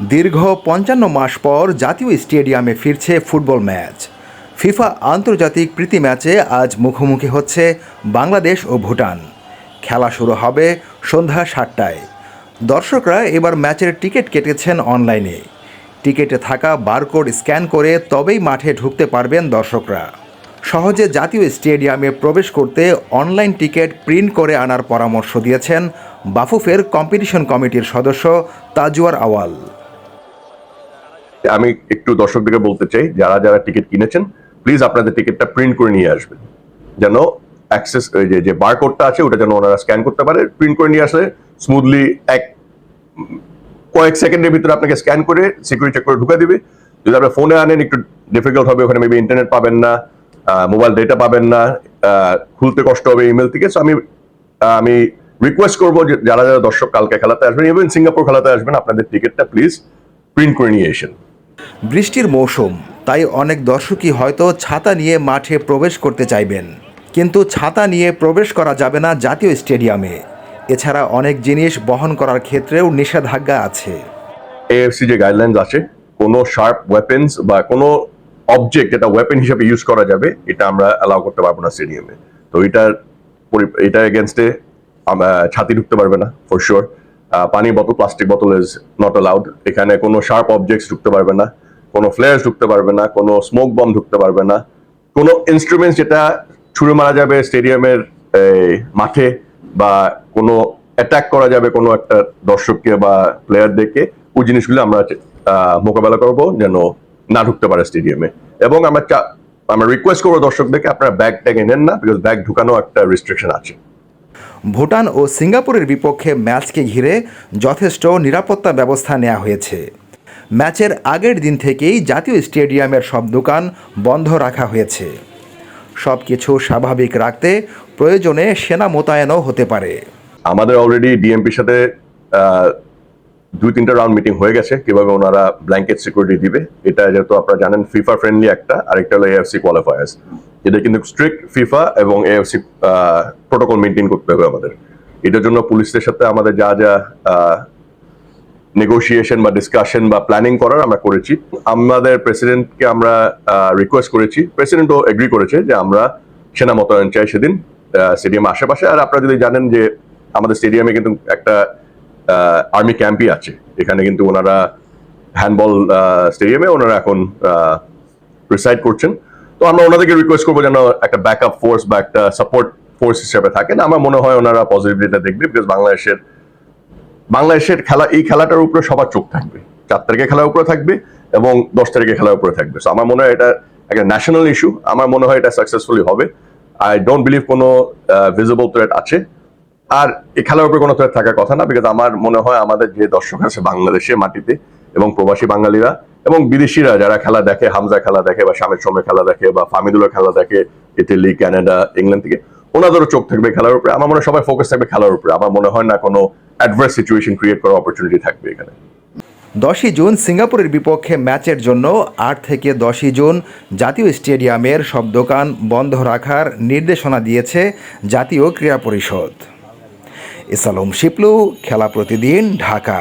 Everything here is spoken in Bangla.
দীর্ঘ পঞ্চান্ন মাস পর জাতীয় স্টেডিয়ামে ফিরছে ফুটবল ম্যাচ। ফিফা আন্তর্জাতিক প্রীতি ম্যাচে আজ মুখোমুখি হচ্ছে বাংলাদেশ ও ভুটান। খেলা শুরু হবে সন্ধ্যা সাতটায়। দর্শকরা এবার ম্যাচের টিকিট কেটেছেন অনলাইনে। টিকিটে থাকা বারকোড স্ক্যান করে তবেই মাঠে ঢুকতে পারবেন দর্শকরা। সহজে জাতীয় স্টেডিয়ামে প্রবেশ করতে অনলাইন টিকিট প্রিন্ট করে আনার পরামর্শ দিয়েছেন বাফুফের কম্পিটিশন কমিটির সদস্য তাজুয়ার আওয়াল। আমি একটু দর্শকদেরকে বলতে চাই, যারা যারা টিকিট কিনেছেন প্লিজ আপনাদের টিকিটটা প্রিন্ট করে নিয়ে আসবেন। যেন অ্যাক্সেস যে যে বারকোডটা আছে, ওটা যেন ওনারা স্ক্যান করতে পারে প্রিন্ট করে নিয়ে আসলে স্মুথলি এক, কয়েক সেকেন্ডের ভিতরে আপনাকে স্ক্যান করে সিকিউরিটি চেক করে ঢুকে দিবে। যদি আপনি ফোনে আনেন, একটু ডিফিকাল্ট হবে, ওখানে মেবি ইন্টারনেট পাবেন না মোবাইল ডেটা পাবেন না খুলতে কষ্ট হবে ইমেল থেকে। সো আমি আমি রিকোয়েস্ট করব যারা যারা দর্শক কালকে খেলাতে আসবেন ইভেন সিঙ্গাপুর খেলাতে আসবেন, আপনাদের টিকিটটা প্লিজ প্রিন্ট করে নিয়ে এসেন। বৃষ্টির মৌসুম, তাই অনেক দর্শকই হয়তো ছাতা নিয়ে মাঠে প্রবেশ করতে চাইবেন। কিন্তু ছাতা নিয়ে প্রবেশ করা যাবে না জাতীয় স্টেডিয়ামে। এছাড়া অনেক জিনিস বহন করার ক্ষেত্রেও নিষেধাজ্ঞা আছে। এএফসি যে গাইডলাইন্স আছে, কোনো শার্প ওয়েপেন্স বা কোনো অবজেক্ট যেটা ওয়েপেন হিসেবে ইউজ করা যাবে, এটা আমরা অ্যালাউ করতে পারব না স্টেডিয়ামে তো পরি- এটার এগেনস্টে ছাতি ঢুকতে পারবে না ফর শিওর পানি বোতল প্লাস্টিক বোতল ইজ নট অ্যালাউড এখানে কোনো শার্প অবজেক্টস ঢুকতে পারবে না, কোনো ফ্লেয়ার্স ঢুকতে পারবে না, কোনো স্মোক বম ঢুকতে পারবে না। কোনো ইনস্ট্রুমেন্টস যেটা ছুড়ে মারা যাবে স্টেডিয়ামের মাঠে বা কোনো অ্যাটাক করা যাবে কোনো একটা দর্শককে বা প্লেয়ারদেরকে ওই জিনিসগুলো আমরা মোকাবেলা করব যেন না ঢুকতে পারে স্টেডিয়ামে এবং আমরা আমরা রিকোয়েস্ট করব দর্শকদেরকে, আপনারা ব্যাগ ট্যাগ নেন না বিকজ ব্যাগ ঢুকানো একটা রেস্ট্রিকশন আছে। ভুটান ও সিঙ্গাপুরের বিপক্ষে ম্যাচকে ঘিরে যথেষ্ট নিরাপত্তা ব্যবস্থা নেওয়া হয়েছে। ম্যাচের আগের দিন থেকেই জাতীয় স্টেডিয়ামের সব দোকান বন্ধ রাখা হয়েছে। সব কিছু স্বাভাবিক রাখতে প্রয়োজনে সেনা মোতায়েনও হতে পারে। আমাদের অলরেডি ডিএমপির সাথে দুই তিনটা রাউন্ড মিটিং হয়ে গেছে। কীভাবে ওনারা ব্ল্যাঙ্কেট সিকিউরিটি দিবে, এটা যেহেতু আপনারা জানেন ফিফা ফ্রেন্ডলি একটা, আরেকটা হলো এএফসি কোয়ালিফায়ার্স এটা কিন্তু স্ট্রিক্ট ফিফা এবং এএফসি প্রোটোকল মেনটেন করতে হবে আমাদের। এটার জন্য পুলিশদের সাথে আমাদের যা যা নেগোসিয়েশন বা ডিসকাশন বা প্ল্যানিং করার আমরা করেছি। আমাদের প্রেসিডেন্টকে আমরা রিকোয়েস্ট করেছি। প্রেসিডেন্টও এগ্রি করেছে যে আমরা সেনা মোতায়েন চাই সেদিন স্টেডিয়াম আশেপাশে আর আপনারা যদি জানেন যে আমাদের স্টেডিয়ামে কিন্তু একটা আর্মি ক্যাম্পই আছে। এখানে কিন্তু ওনারা হ্যান্ডবল স্টেডিয়ামে ওনারা এখন রিসাইড করছেন। তো আমরা ওনাদেরকে রিকোয়েস্ট করব যেন একটা ব্যাকআপ ফোর্স বা একটা সাপোর্ট ফোর্স হিসেবে থাকেন আমার মনে হয় ওনারা পজিটিভিটিটা দেখবে বিকজ বাংলাদেশের বাংলাদেশের খেলা, এই খেলাটার উপরে সবার চোখ থাকবে। চার তারিখে খেলার উপরে থাকবে এবং দশ তারিখে খেলার উপরে থাকবে। So আমার মনে হয় এটা একটা ন্যাশনাল ইস্যু আমার মনে হয় এটা সাকসেসফুলি হবে। আই ডোন্ট বিলিভ কোনো ভিজিবল থ্রেট আছে। আর এই খেলার উপরে কোনো থ্রেট থাকার কথা না বিকজ আমার মনে হয় আমাদের যে দর্শক আছে বাংলাদেশের মাটিতে এবং প্রবাসী বাঙালিরা এবং বিদেশিরা যারা খেলা দেখে, হামজা খেলা দেখে বা স্বামীর সময় খেলা দেখে বা ফামিদুলের খেলা দেখে ইটালি কানাডা ইংল্যান্ড থেকে, ওনাদেরও চোখ থাকবে খেলার উপরে। আমার মনে হয় সবাই ফোকাস থাকবে খেলার উপরে। আমার মনে হয় না কোনো অ্যাডভার্স সিচুয়েশন ক্রিয়েট করার অপরচুনিটি থাকবে এখানে। দশই জুন সিঙ্গাপুরের বিপক্ষে ম্যাচের জন্য আট থেকে দশই জুন জাতীয় স্টেডিয়ামের সব দোকান বন্ধ রাখার নির্দেশনা দিয়েছে জাতীয় ক্রীড়া পরিষদ। ইসালম শিপলু, খেলা প্রতিদিন, ঢাকা।